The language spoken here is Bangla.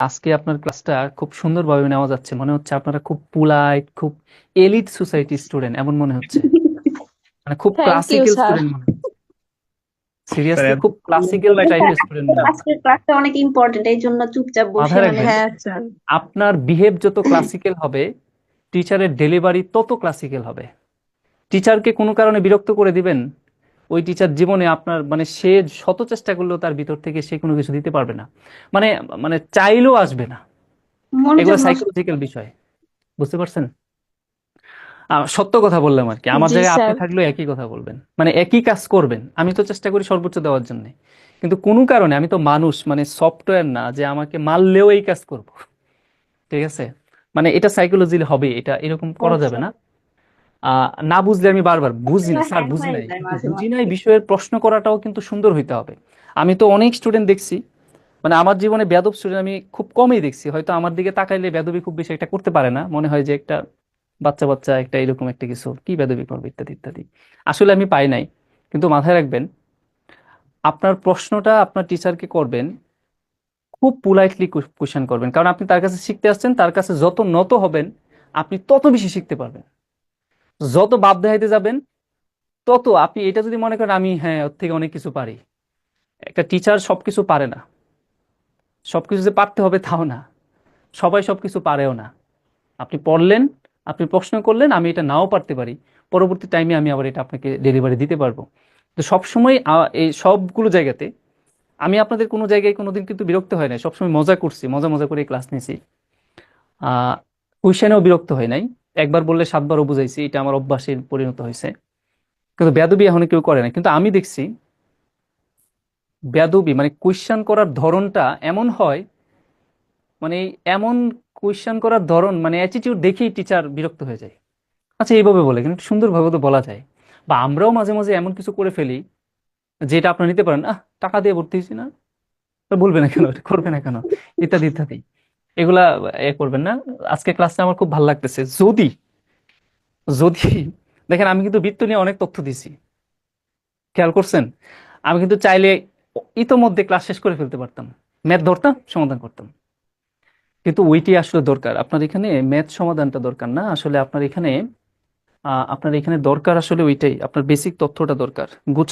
আজকে আপনার ক্লাসটা খুব সুন্দরভাবে নেওয়া যাচ্ছে। মনে হচ্ছে আপনারা খুব পোলাইট খুব এলিট সোসাইটি স্টুডেন্ট এমন মনে হচ্ছে। মানে খুব ক্লাসিক্যাল স্টুডেন্ট মনে সিরিয়াসলি খুব ক্লাসিক্যাল টাইপের স্টুডেন্ট মনে হচ্ছে। ক্লাসটা অনেক ইম্পর্টেন্ট এই জন্য চুপচাপ বসে মানে হ্যাঁ স্যার আপনার বিহেভ যত ক্লাসিক্যাল হবে টিচারের ডেলিভারি তত ক্লাসিক্যাল হবে। টিচারকে কোনো কারণে বিরক্ত করে দিবেন? ওই টিচার জীবনে আপনার মানে সে শত চেষ্টা করলেও তার ভিতর থেকে সে কোনো কিছু দিতে পারবে না। মানে মানে চাইলেও আসবে না। এগুলো সাইকোলজিক্যাল বিষয়। বুঝতে পারছেন? সত্য কথা বললাম আর কি। আমার জায়গায় আপনি থাকলেও একই কথা বলবেন। মানে একই কাজ করবেন। আমি তো চেষ্টা করি সর্বোচ্চ দেওয়ার জন্য। কিন্তু কোনো কারণে আমি তো মানুষ মানে সফটওয়্যার না যে আমাকে মারলেও এই কাজ করব। ঠিক আছে? মানে এটা সাইকোলজি হবে এটা এরকম করা যাবে আচ্ছা না। আহ, না বুঝলে আমি বারবার বুঝি না স্যার বুঝি নাই। বুঝি নাই বিষয়ের প্রশ্ন করাটাও কিন্তু সুন্দর হইতে হবে। আমি তো অনেক স্টুডেন্ট দেখছি মানে আমার জীবনে বেয়াদব স্টুডেন্ট আমি খুব কমই দেখছি। হয়তো আমার দিকে তাকাইলে বেয়াদবি খুব বেশি একটা করতে পারে না। মনে হয় যে একটা বাচ্চা বাচ্চা একটা এরকম একটা কিছু কি বেয়াদবি করবে ইত্যাদি ইত্যাদি। আসলে আমি পাই নাই। কিন্তু মাথায় রাখবেন আপনার প্রশ্নটা আপনার টিচারকে করবেন খুব পোলাইটলি কোশ্চেন করবেন। কারণ আপনি তার কাছে শিখতে আসছেন তার কাছে যত নত হবেন আপনি তত বেশি শিখতে পারবেন। যত বাপ দেখাইতে যাবেন, তত আপনি এটা যদি মনে করেন, আমি হ্যাঁ ওর থেকে অনেক কিছু পারি। একটা টিচার সব কিছু পারে না। সবকিছু যে পারতে হবে তাও না। সবাই সব কিছু পারেও না। আপনি পড়লেন, আপনি প্রশ্ন করলেন, আমি এটা নাও পারতে পারি। পরবর্তী টাইমে আমি আবার এটা আপনাকে ডেলিভারি দিতে পারব। তো সবসময় এই সবগুলো জায়গাতে আমি আপনাদের কোনো জায়গায় কোনোদিন কিন্তু বিরক্ত হয় নাই। সবসময় মজা করছি, মজা মজা করে ক্লাস নিয়েছি। কুইশনেও বিরক্ত হয় নাই। একবার বললে সাতবারও বুঝাইছি, এটা আমার অভ্যাসে পরিণত হয়েছে। কিন্তু বেয়াদবি এখন কেউ করে না। কিন্তু আমি দেখছি, বেয়াদবি মানে কোয়েশ্চেন করার ধরনটা এমন হয় মানে এমন কোয়েশ্চেন করার ধরন মানে অ্যাটিটিউড দেখেই টিচার বিরক্ত হয়ে যায়। আচ্ছা এইভাবে বলে, কিন্তু সুন্দরভাবে তো বলা যায়। বা আমরাও মাঝে মাঝে এমন কিছু করে ফেলি, যেটা আপনারা নিতে পারেন, আহ, টাকা দিয়ে ভর্তি হয়েছি না? বলবে না কেন? করবে না কেন? ইত্যাদি ইত্যাদি। এগুলা এ করবেন না। আজকে ক্লাসটা আমার খুব ভালো লাগতেছে। যদি যদি, দেখেন আমি কিন্তু বৃত্ত নিয়ে অনেক তথ্য দিছি খেয়াল করছেন? আমি কিন্তু চাইলে ইতোমধ্যে ক্লাস শেষ করে ফেলতে পারতাম। ম্যাথ ধরতাম, সমাধান করতাম। কিন্তু ওইটি আসলে দরকার। আপনার এখানে ম্যাথ সমাধানটা দরকার না। আসলে আপনার এখানে আপনার এখানে দরকার আসলে ওইটাই। আপনার বেসিক তথ্যটা দরকার। গুছ